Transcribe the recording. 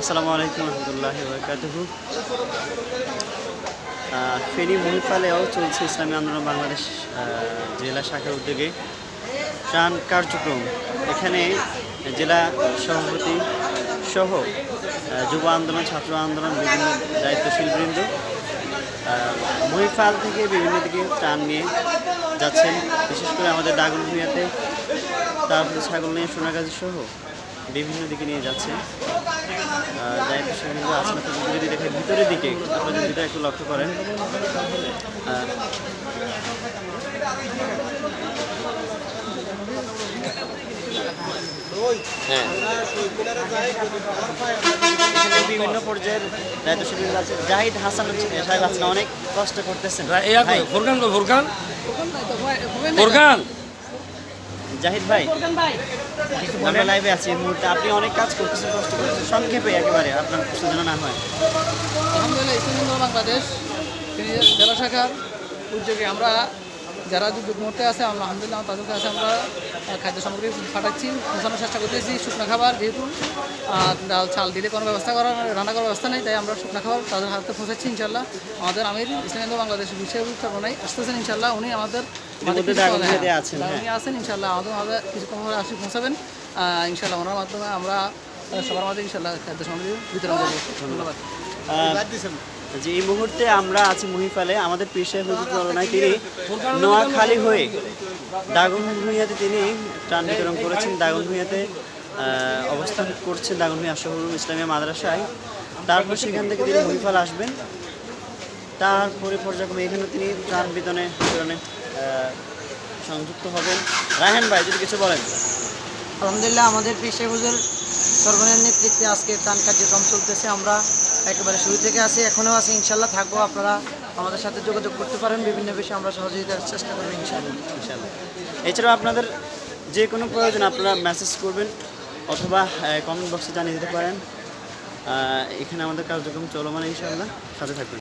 আসসালামু আলাইকুম রহমতুল্লাহ ফেনী মহিপালেও চলছে ইসলামী আন্দোলন বাংলাদেশ জেলা শাখার উদ্যোগে ত্রাণ কার্যক্রম। এখানে জেলা সভাপতি সহ যুব আন্দোলন, ছাত্র আন্দোলন, বিভিন্ন দায়িত্বশীল বৃন্দ মহিফাল থেকে বিভিন্ন দিকে ত্রাণ নিয়ে যাচ্ছেন। বিশেষ করে আমাদের ভূঁইয়াতে তারপরে ছাগল নিয়ে সোনাগাজী সহ বিভিন্ন দিকে নিয়ে যাচ্ছে। কিন্তু আপনাদের যদি দেখেন ভিতরের দিকে আপনারা যদি ভিতরে একটু লক্ষ্য করেন। এখানে বিভিন্ন পর্যায়ের দায়িত্বশীল বৃন্দ আছে। জাহিদ হাসান সাহেব আছেন অনেক কষ্ট করতেছেন। ভাই, ফুরকান কই ফুরকান ফুরকান জাহিদ ভাই আমরা লাইভে আছি এই মুহূর্তে। আপনি অনেক কাজ করতেছেন, কষ্ট করতেছেন, সংক্ষেপে একেবারে আপনার প্রশ্ন যেন না হয়। আলহামদুলিল্লাহ, ইসলামী বাংলাদেশ জেলা শাখার উদ্যোগে আমরা যারা দুর্যোগ মুহূর্তে আছে আমরা আলহামদুলিল্লাহ, তাদের কাছে আমরা খাদ্য সামগ্রী পাঠাচ্ছি, পৌঁছানোর চেষ্টা করতেছি, শুকনো খাবার যেহেতু ডাল, চাল দিলে কোনো ব্যবস্থা করার, রান্না করার ব্যবস্থা নেই, তাই আমরা শুকনো খাবার তাদের হাতে পৌঁছাচ্ছি ইনশাল্লাহ আমাদের আমির ইসলামী বাংলাদেশের বিষয় উত্তরণায় আসতেছেন ইনশাল্লাহ উনি আমাদের দাগনভূঞাতে হ্যাঁ, আছেন, ইনশাল্লাহ আমাদের আমাদের কিছুক্ষণ পরে আসি পৌঁছাবেন। ইনশাল্লাহ ওনার মাধ্যমে আমরা সবার মাঝে ইনশাল্লাহ খাদ্য সামগ্রী বিতরণ করব। ধন্যবাদ। যে এই মুহূর্তে আমরা আছি মহিপালে আমাদের পেশায় হুজুর তুলনায় তিনি নোয়াখালী হয়ে তিনি ত্রাণ বিতরণ করেছেন। দাগন ভূঁইয়াতে অবস্থান করছেন দাগন ভূঁইয়া আশাহুল ইসলামিয়া মাদ্রাসায়। তারপর সেখান থেকে তিনি মহিপাল আসবেন। তারপরে পর্যায়ক্রমে এখানে তিনি ত্রাণ বিতরণে বিতরণে সংযুক্ত হবেন। রাহেন ভাই যদি কিছু বলেন। আলহামদুলিল্লাহ আমাদের পেশে হুজুর সর্বনের নেতৃত্বে আজকে ত্রাণ কার্যক্রম চলতেছে। আমরা একেবারে শুরু থেকে আছি এখনও আছি ইনশাল্লাহ থাকব। আপনারা আমাদের সাথে যোগাযোগ করতে পারেন বিভিন্ন বিষয়ে আমরা সহযোগিতার চেষ্টা করব ইনশাল্লাহ। ইনশাল্লাহ। এছাড়াও আপনাদের যে কোনো প্রয়োজন আপনারা মেসেজ করবেন অথবা কমেন্ট বক্সে জানিয়ে দিতে পারেন। এখানে আমাদের কার্যক্রম চলমান ইনশাল্লাহ। সাথে থাকবেন